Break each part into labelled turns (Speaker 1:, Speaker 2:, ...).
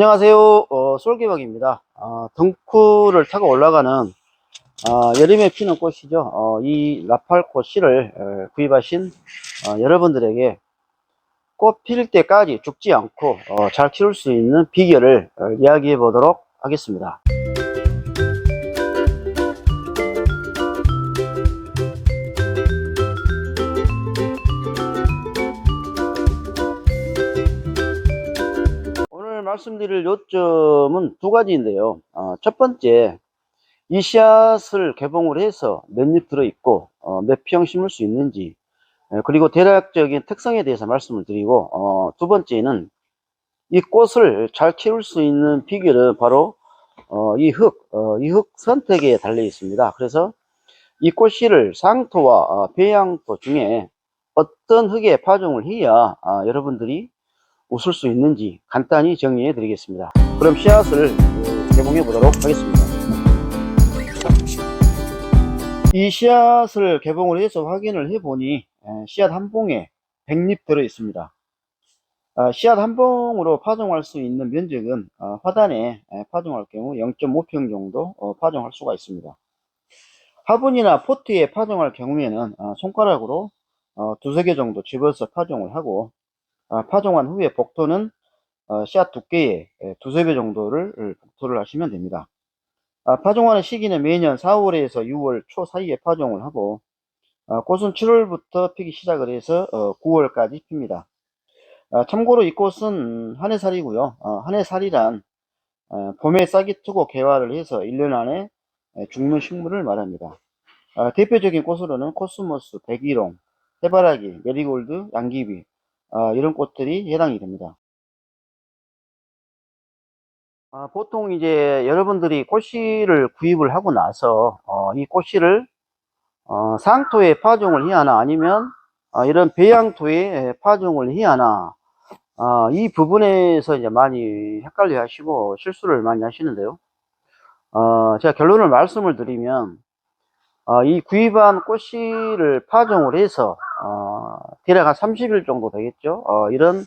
Speaker 1: 안녕하세요. 어, 솔개박입니다. 어, 덩쿨을 타고 올라가는 어, 여름에 피는 꽃이죠. 어, 이 라팔꽃 씨를 어, 구입하신 어, 여러분들에게 꽃 필 때까지 죽지 않고 어, 잘 키울 수 있는 비결을 어, 이야기해 보도록 하겠습니다. 말씀드릴 요점은 두 가지인데요. 어, 첫 번째, 이 씨앗을 개봉을 해서 몇 잎 들어있고 어, 몇 평 심을 수 있는지 에, 그리고 대략적인 특성에 대해서 말씀을 드리고 어, 두 번째는 이 꽃을 잘 키울 수 있는 비결은 바로 어, 이 흙, 어, 이 흙 선택에 달려 있습니다. 그래서 이 꽃씨를 상토와 어, 배양토 중에 어떤 흙에 파종을 해야 아, 여러분들이 웃을 수 있는지 간단히 정리해 드리겠습니다. 그럼 씨앗을 어, 개봉해 보도록 하겠습니다. 이 씨앗을 개봉을 해서 확인을 해 보니 에, 씨앗 한 봉에 100립 들어 있습니다. 아, 씨앗 한 봉으로 파종할 수 있는 면적은 아, 화단에 에, 파종할 경우 0.5평 정도 어, 파종할 수가 있습니다. 화분이나 포트에 파종할 경우에는 아, 손가락으로 어, 두세 개 정도 집어서 파종을 하고 아, 파종한 후에 복토는 어, 씨앗 두께의 에, 두세 배 정도를 을, 복토를 하시면 됩니다. 아, 파종하는 시기는 매년 4월에서 6월 초 사이에 파종을 하고 아, 꽃은 7월부터 피기 시작을 해서 어, 9월까지 핍니다. 아, 참고로 이 꽃은 한해살이고요. 어, 한해살이란 어, 봄에 싹이 트고 개화를 해서 1년 안에 에, 죽는 식물을 말합니다. 아, 대표적인 꽃으로는 코스모스, 백일홍, 해바라기, 메리골드, 양귀비 아, 이런 꽃들이 해당이 됩니다. 아, 보통 이제 여러분들이 꽃씨를 구입을 하고 나서 어, 이 꽃씨를 어, 상토에 파종을 해야 하나 아니면 어, 이런 배양토에 파종을 해야 하나 아, 이 부분에서 이제 많이 헷갈려 하시고 실수를 많이 하시는데요. 어, 제가 결론을 말씀을 드리면 어, 이 구입한 꽃씨를 파종을 해서 어, 대략 한 30일 정도 되겠죠. 어, 이런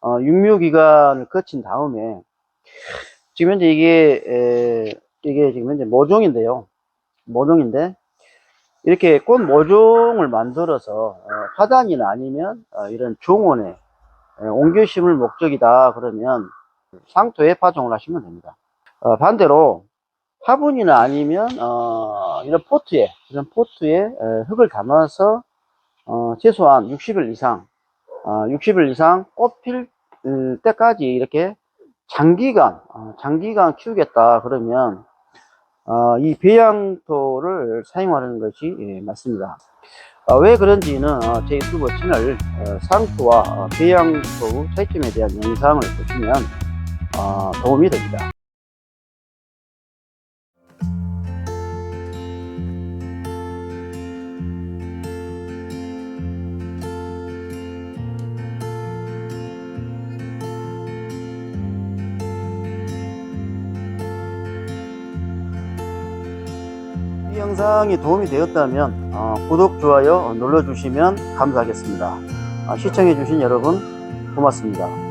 Speaker 1: 어, 육묘 기간을 거친 다음에 지금 현재 이게 에, 이게 지금 현재 모종인데요. 모종인데 이렇게 꽃 모종을 만들어서 어, 화단이나 아니면 어, 이런 종원에 에, 옮겨 심을 목적이다 그러면 상토에 파종을 하시면 됩니다. 어, 반대로 화분이나 아니면 어, 이런 포트에 이런 포트에 에, 흙을 담아서 어, 최소한 60일 이상 어, 60일 이상 꽃필 때까지 이렇게 장기간 어, 장기간 키우겠다 그러면 어, 이 배양토를 사용하는 것이 예, 맞습니다. 어, 왜 그런지는 어, 제 유튜브 채널 어, 상토와 어, 배양토 차이점에 대한 영상을 보시면 어, 도움이 됩니다. 이 영상이 도움이 되었다면 어, 구독, 좋아요 눌러주시면 감사하겠습니다. 아, 시청해주신 여러분 고맙습니다.